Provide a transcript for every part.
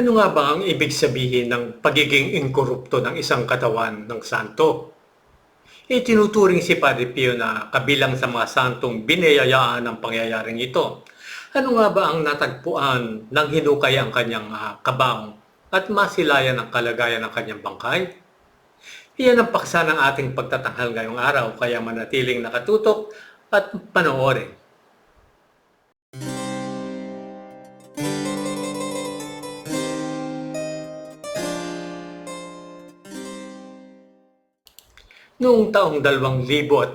Ano nga ba ang ibig sabihin ng pagiging inkorupto ng isang katawan ng santo? Itinuturing si Padre Pio na kabilang sa mga santong binayayaan ng pangyayaring ito. Ano nga ba ang natagpuan ng hinukay ang kanyang uh, kabaong at masilayan ang kalagayan ng kanyang bangkay? Iyan ang paksa ng ating pagtatanghal ngayong araw kaya manatiling nakatutok at panoorin. Noong taong 2004,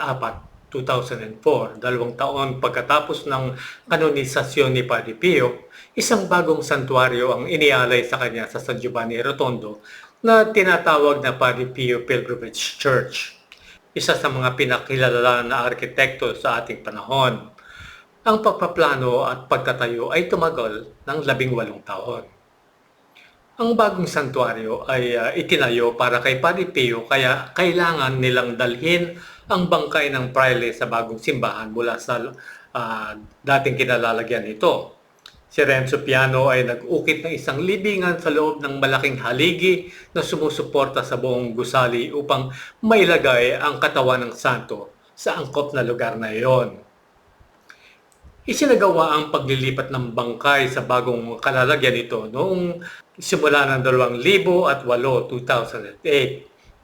2004, dalawang taon pagkatapos ng kanonisasyon ni Padre Pio, isang bagong santuario ang inialay sa kanya sa San Giovanni Rotondo na tinatawag na Padre Pio Pilgrimage Church. Isa sa mga pinakilala na arkitekto sa ating panahon. Ang pagpaplano at pagtatayo ay tumagal ng labing walong taon. Ang bagong santuario ay uh, itinayo para kay Padre Pio kaya kailangan nilang dalhin ang bangkay ng praile sa bagong simbahan mula sa uh, dating kinalalagyan nito. Si Renzo Piano ay nag-ukit ng isang libingan sa loob ng malaking haligi na sumusuporta sa buong gusali upang mailagay ang katawan ng santo sa angkop na lugar na iyon. Isinagawa ang paglilipat ng bangkay sa bagong kalalagyan nito noong simula ng 2008, 2008.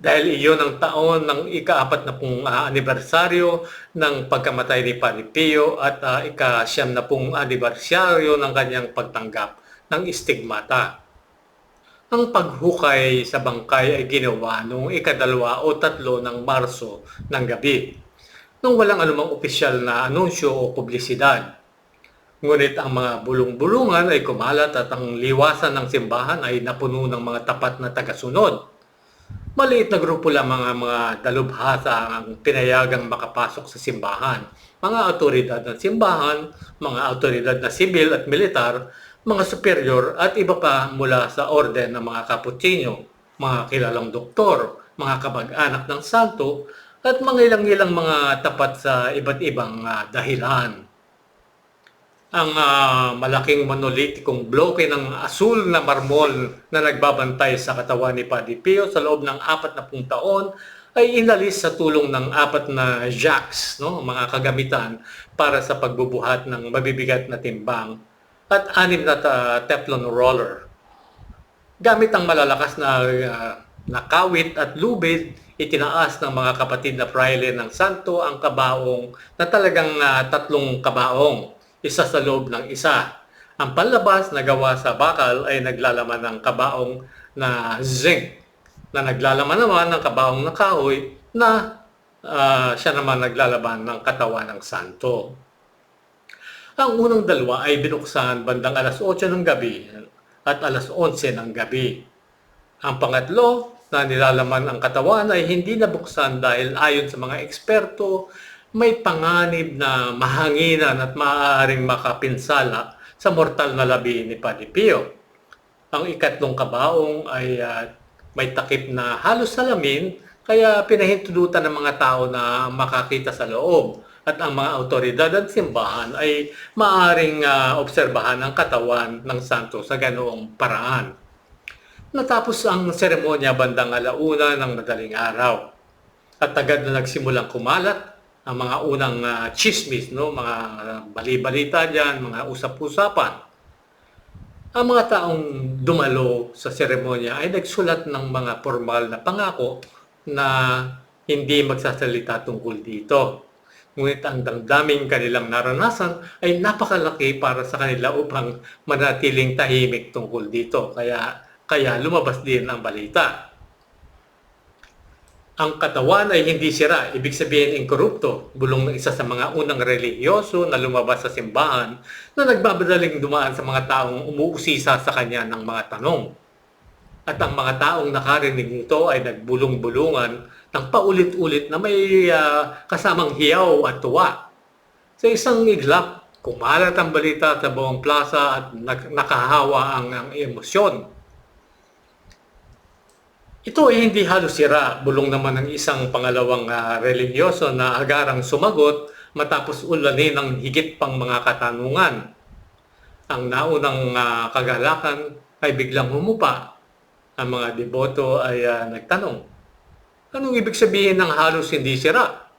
Dahil iyon ang taon ng ika-apat na pong uh, anibersaryo ng pagkamatay ni Padre Pio at uh, ika-siyam na pong anibersaryo ng kanyang pagtanggap ng istigmata. Ang paghukay sa bangkay ay ginawa noong ikadalwa o tatlo ng Marso ng gabi nang walang anumang opisyal na anunsyo o publisidad. Ngunit ang mga bulong-bulungan ay kumalat at ang liwasan ng simbahan ay napuno ng mga tapat na tagasunod. Maliit na grupo lang mga mga dalubhasa ang pinayagang makapasok sa simbahan. Mga autoridad ng simbahan, mga autoridad na sibil at militar, mga superior at iba pa mula sa orden ng mga kaputsino, mga kilalang doktor, mga kamag-anak ng santo, at mga ilang-ilang mga tapat sa iba't ibang uh, dahilan. Ang uh, malaking monolitikong bloke ng asul na marmol na nagbabantay sa katawan ni Padre Pio sa loob ng apat na pung taon ay inalis sa tulong ng apat na jacks, no, mga kagamitan para sa pagbubuhat ng mabibigat na timbang at anim na uh, teflon roller. Gamit ang malalakas na uh, nakawit at lubid, itinaas ng mga kapatid na praile ng santo ang kabaong na talagang uh, tatlong kabaong, isa sa loob ng isa. Ang panlabas na gawa sa bakal ay naglalaman ng kabaong na zinc, na naglalaman naman ng kabaong na kahoy na uh, siya naman naglalaban ng katawan ng santo. Ang unang dalawa ay binuksan bandang alas 8 ng gabi at alas 11 ng gabi. Ang pangatlo na nilalaman ang katawan ay hindi nabuksan dahil ayon sa mga eksperto, may panganib na mahanginan at maaaring makapinsala sa mortal na labi ni Padre Pio. Ang ikatlong kabaong ay uh, may takip na halos salamin kaya pinahintulutan ng mga tao na makakita sa loob at ang mga autoridad at simbahan ay maaring uh, obserbahan ang katawan ng santo sa ganoong paraan. Natapos ang seremonya bandang alauna ng madaling araw. At agad na nagsimulang kumalat ang mga unang uh, chismis, no? mga bali-balita dyan, mga usap-usapan. Ang mga taong dumalo sa seremonya ay nagsulat ng mga formal na pangako na hindi magsasalita tungkol dito. Ngunit ang damdaming kanilang naranasan ay napakalaki para sa kanila upang manatiling tahimik tungkol dito. Kaya kaya lumabas din ang balita. Ang katawan ay hindi sira, ibig sabihin inkorupto, bulong ng isa sa mga unang relihiyoso na lumabas sa simbahan na nagbabadaling dumaan sa mga taong umuusisa sa kanya ng mga tanong. At ang mga taong nakarinig nito ay nagbulong-bulungan ng paulit-ulit na may uh, kasamang hiyaw at tuwa. Sa isang iglap, kumalat ang balita sa buong plaza at nakahawa ang, ang emosyon ito ay hindi halos sira, bulong naman ng isang pangalawang uh, religyoso na agarang sumagot matapos ulanin ng higit pang mga katanungan. Ang naunang uh, kagalakan ay biglang humupa. Ang mga deboto ay ah, nagtanong, anong ibig sabihin ng halos hindi sira?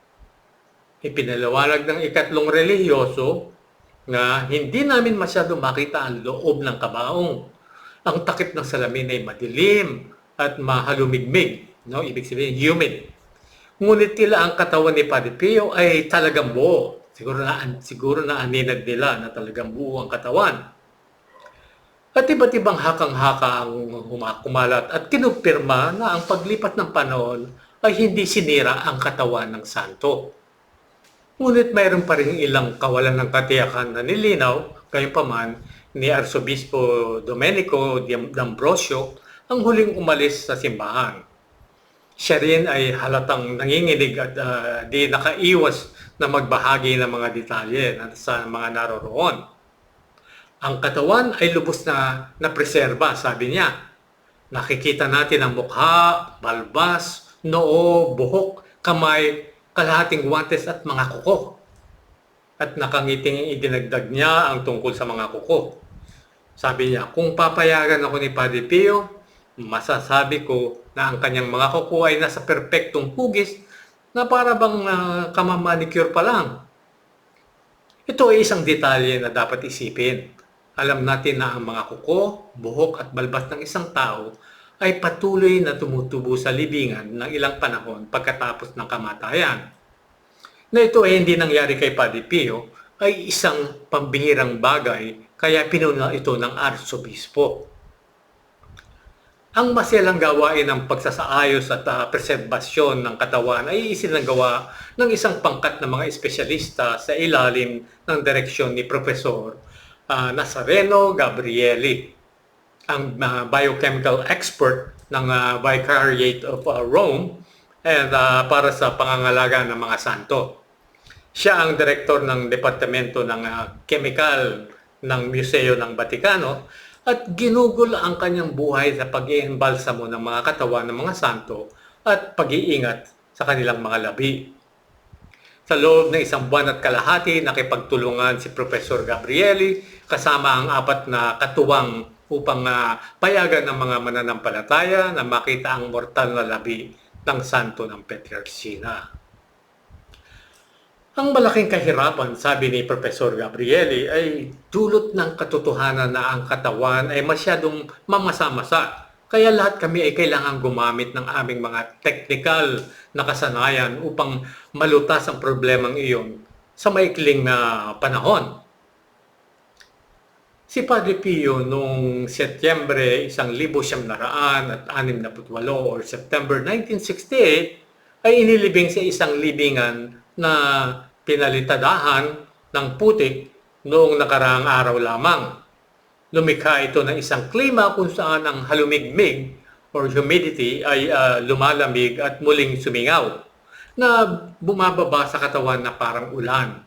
Ipinalawanag ng ikatlong relihiyoso na hindi namin masyado makita ang loob ng kabaong. Ang takip ng salamin ay madilim at mahalumigmig, no? ibig sabihin humid. Ngunit tila ang katawan ni Padre Pio ay talagang buo. Siguro na, siguro na aninag nila na talagang buo ang katawan. At iba't ibang hakang-haka ang humakumalat at kinumpirma na ang paglipat ng panahon ay hindi sinira ang katawan ng santo. Ngunit mayroon pa rin ilang kawalan ng katiyakan na nilinaw, gayunpaman ni Arsobispo Domenico D'Ambrosio ang huling umalis sa simbahan. Siya rin ay halatang nanginginig at ah, di nakaiwas na magbahagi ng mga detalye sa mga naroroon. Ang katawan ay lubos na napreserba, sabi niya. Nakikita natin ang mukha, balbas, noo, buhok, kamay, kalahating guwantes at mga kuko. At nakangiting idinagdag niya ang tungkol sa mga kuko. Sabi niya, kung papayagan ako ni Padre Pio, masasabi ko na ang kanyang mga kuko ay nasa perpektong hugis na para bang uh, kamamanicure pa lang. Ito ay isang detalye na dapat isipin. Alam natin na ang mga kuko, buhok at balbas ng isang tao ay patuloy na tumutubo sa libingan ng ilang panahon pagkatapos ng kamatayan. Na ito ay hindi nangyari kay Padre Pio ay isang pambihirang bagay kaya pinuna ito ng arsobispo. Ang maselang gawain ng pagsasaayos at uh, preserbasyon ng katawan ay isinagawa ng isang pangkat na mga espesyalista sa ilalim ng direksyon ni Profesor uh, Nazareno Gabrieli, ang uh, biochemical expert ng uh, Vicariate of uh, Rome and uh, para sa pangangalaga ng mga santo. Siya ang direktor ng Departamento ng uh, Chemical ng Museo ng Vatikano at ginugol ang kanyang buhay sa pag-iimbalsamo ng mga katawan ng mga santo at pag-iingat sa kanilang mga labi. Sa loob ng isang buwan at kalahati, nakipagtulungan si Professor Gabrieli kasama ang apat na katuwang upang uh, payagan ng mga mananampalataya na makita ang mortal na labi ng santo ng Petrarchina. Ang malaking kahirapan, sabi ni Professor Gabrieli, ay dulot ng katotohanan na ang katawan ay masyadong mamasa-masa. Kaya lahat kami ay kailangan gumamit ng aming mga technical na kasanayan upang malutas ang problemang iyon sa maikling na panahon. Si Padre Pio noong Setyembre 1968 or September 1968 ay inilibing sa isang libingan na pinalitadahan ng putik noong nakaraang araw lamang. Lumikha ito ng isang klima kung saan ang halumigmig or humidity ay uh, lumalamig at muling sumingaw na bumababa sa katawan na parang ulan.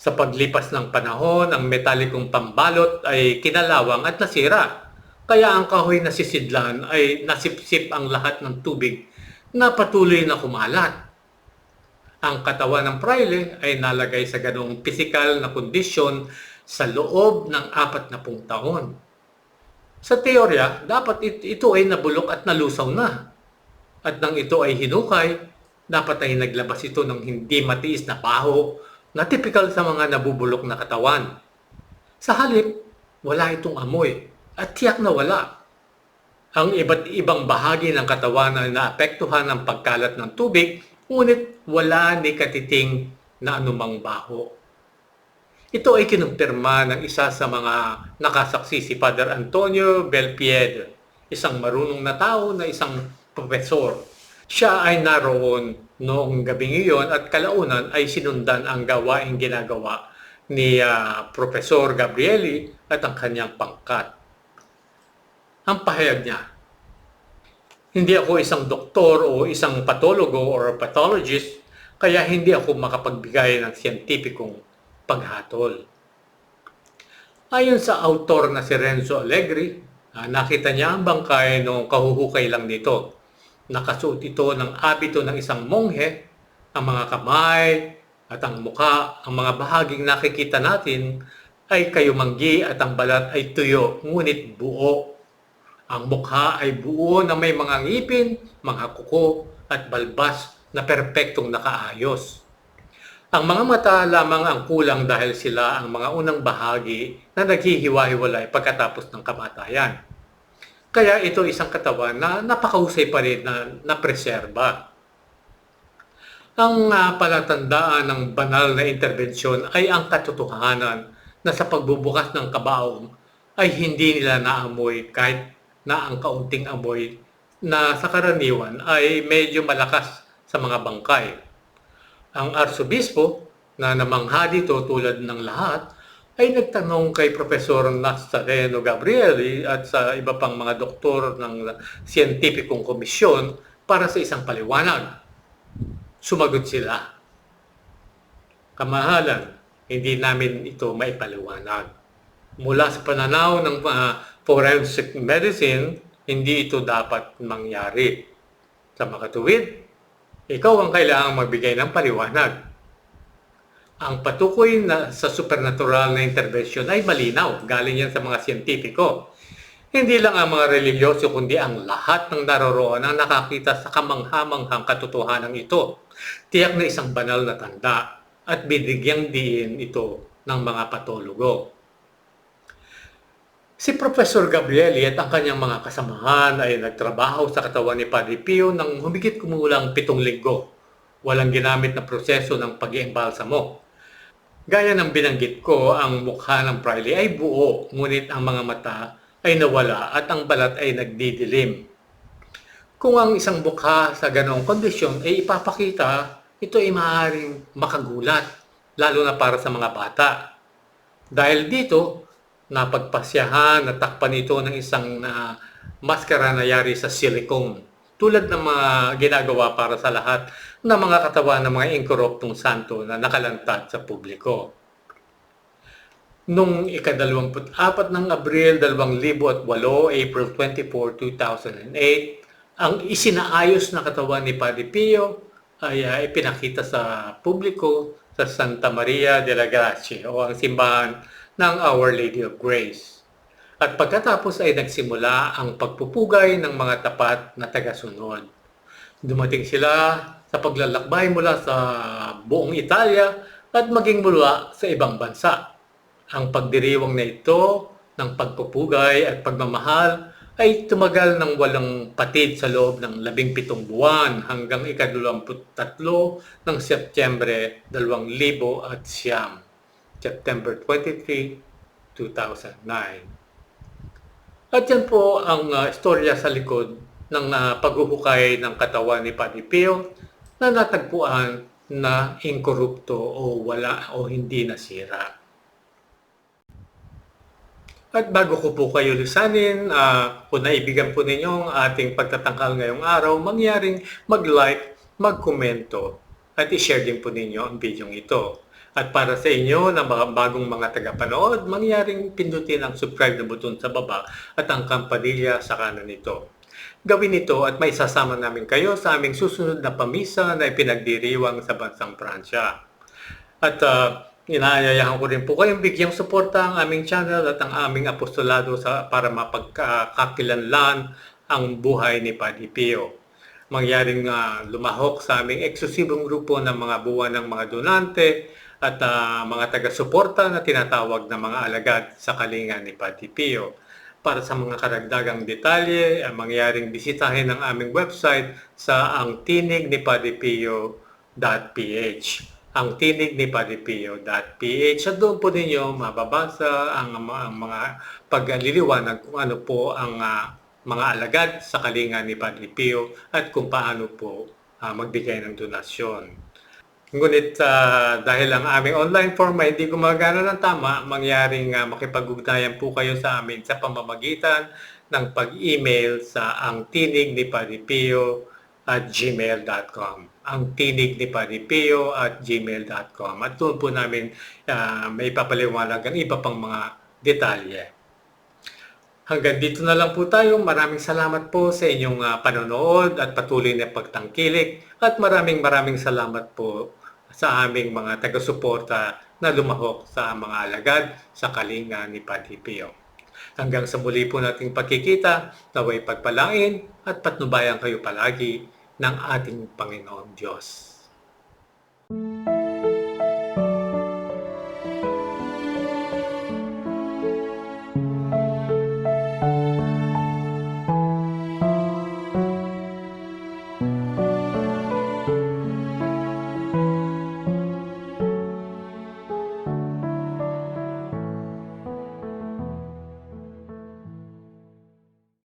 Sa paglipas ng panahon, ang metalikong pambalot ay kinalawang at nasira. Kaya ang kahoy na sisidlan ay nasipsip ang lahat ng tubig na patuloy na kumalat ang katawan ng praile ay nalagay sa ganong physical na kondisyon sa loob ng apat na pung taon. Sa teorya, dapat ito ay nabulok at nalusaw na. At nang ito ay hinukay, dapat ay naglabas ito ng hindi matiis na baho na typical sa mga nabubulok na katawan. Sa halip, wala itong amoy at tiyak na wala. Ang iba't ibang bahagi ng katawan ay naapektuhan ng pagkalat ng tubig ngunit wala ni katiting na anumang baho. Ito ay kinumpirma ng isa sa mga nakasaksi si Father Antonio Belpied, isang marunong na tao na isang profesor. Siya ay naroon noong gabing iyon at kalaunan ay sinundan ang gawaing ginagawa ni uh, Profesor Gabrieli at ang kanyang pangkat. Ang pahayag niya, hindi ako isang doktor o isang patologo or pathologist, kaya hindi ako makapagbigay ng siyentipikong paghatol. Ayon sa autor na si Renzo Allegri, uh, nakita niya ang bangkay noong kahuhukay lang nito. Nakasuot ito ng abito ng isang monghe, ang mga kamay at ang muka, ang mga bahaging nakikita natin ay kayumanggi at ang balat ay tuyo, ngunit buo Ang mukha ay buo na may mga ngipin, mga kuko at balbas na perpektong nakaayos. Ang mga mata lamang ang kulang dahil sila ang mga unang bahagi na naghihiwa-hiwalay pagkatapos ng kamatayan. Kaya ito isang katawan na napakahusay pa rin na napreserba. Ang uh, palatandaan ng banal na interbensyon ay ang katotohanan na sa pagbubukas ng kabaong ay hindi nila naamoy kahit na ang kaunting amoy na sa karaniwan ay medyo malakas sa mga bangkay. Ang arsobispo na namangha dito tulad ng lahat ay nagtanong kay Profesor Nazareno Gabrieli at sa iba pang mga doktor ng siyentipikong komisyon para sa isang paliwanag. Sumagot sila. Kamahalan, hindi namin ito maipaliwanag. Mula sa pananaw ng uh, forensic medicine, hindi ito dapat mangyari. Sa makatuwid, ikaw ang kailangang magbigay ng paliwanag. Ang patukoy na sa supernatural na intervention ay malinaw, galing yan sa mga siyentipiko. Hindi lang ang mga religyoso kundi ang lahat ng naroroon ang nakakita sa kamanghamanghang katotohanan ito. Tiyak na isang banal na tanda at binigyang diin ito ng mga patologo. Si Professor Gabrieli at ang kanyang mga kasamahan ay nagtrabaho sa katawan ni Padre Pio ng humigit kumulang pitong linggo. Walang ginamit na proseso ng pag-iimbalsamo. Gaya ng binanggit ko, ang mukha ng Priley ay buo, ngunit ang mga mata ay nawala at ang balat ay nagdidilim. Kung ang isang mukha sa ganong kondisyon ay ipapakita, ito ay maaaring makagulat, lalo na para sa mga bata. Dahil dito, napagpasyahan, natakpan ito ng isang na maskara na yari sa silicone. Tulad ng mga ginagawa para sa lahat ng mga katawan ng mga inkoruptong santo na nakalantad sa publiko. Nung ikadalawamput-apat ng Abril 2008, April 24, 2008, ang isinaayos na katawan ni Padre Pio ay uh, ipinakita sa publiko sa Santa Maria de la Gracia o ang simbahan ng Our Lady of Grace. At pagkatapos ay nagsimula ang pagpupugay ng mga tapat na tagasunod. Dumating sila sa paglalakbay mula sa buong Italia at maging mula sa ibang bansa. Ang pagdiriwang na ito ng pagpupugay at pagmamahal ay tumagal ng walang patid sa loob ng labing pitong buwan hanggang ikadulamput tatlo ng Setyembre 2000 at siyam. September 23, 2009. At yan po ang uh, istorya sa likod ng uh, paghuhukay ng katawan ni Padre Pio na natagpuan na inkorupto o wala o hindi nasira. At bago ko po kayo lisanin, uh, kung naibigan po ninyo ang ating pagtatangkal ngayong araw, mangyaring mag-like, mag-komento, at i-share din po ninyo ang video ito. At para sa inyo na mga bagong mga tagapanood, mangyaring pindutin ang subscribe na button sa baba at ang kampanilya sa kanan nito. Gawin ito at may sasama namin kayo sa aming susunod na pamisa na ipinagdiriwang sa bansang Pransya. At uh, inaayayahan ko rin po kayong bigyang suporta ang aming channel at ang aming apostolado sa, para mapagkakilanlan ang buhay ni Padre Pio mangyaring uh, lumahok sa aming eksklusibong grupo ng mga buwan ng mga donante at uh, mga taga-suporta na tinatawag na mga alagad sa kalinga ni Pati Pio. Para sa mga karagdagang detalye, ang mangyaring bisitahin ang aming website sa ang tinig ni padipio.ph ang tinig ni padipio.ph at doon po ninyo mababasa ang, ang mga pagliliwanag kung ano po ang uh, mga alagad sa kalinga ni Padre Pio at kung paano po uh, magbigay ng donasyon. Ngunit uh, dahil ang aming online form ay hindi gumagana ng tama, mangyaring uh, makipag-ugnayan po kayo sa amin sa pamamagitan ng pag-email sa ang tinig ni Paripio at gmail.com ang tinig ni Paripio at gmail.com at doon po namin uh, may papaliwanag ang iba pang mga detalye. Hanggang dito na lang po tayo. Maraming salamat po sa inyong uh, panonood at patuloy na pagtangkilik at maraming maraming salamat po sa aming mga taga-suporta na lumahok sa mga alagad sa kalinga ni Padipio. Hanggang sa muli po nating pagkikita, naway pagpalain at patnubayan kayo palagi ng ating Panginoong Diyos. Thank.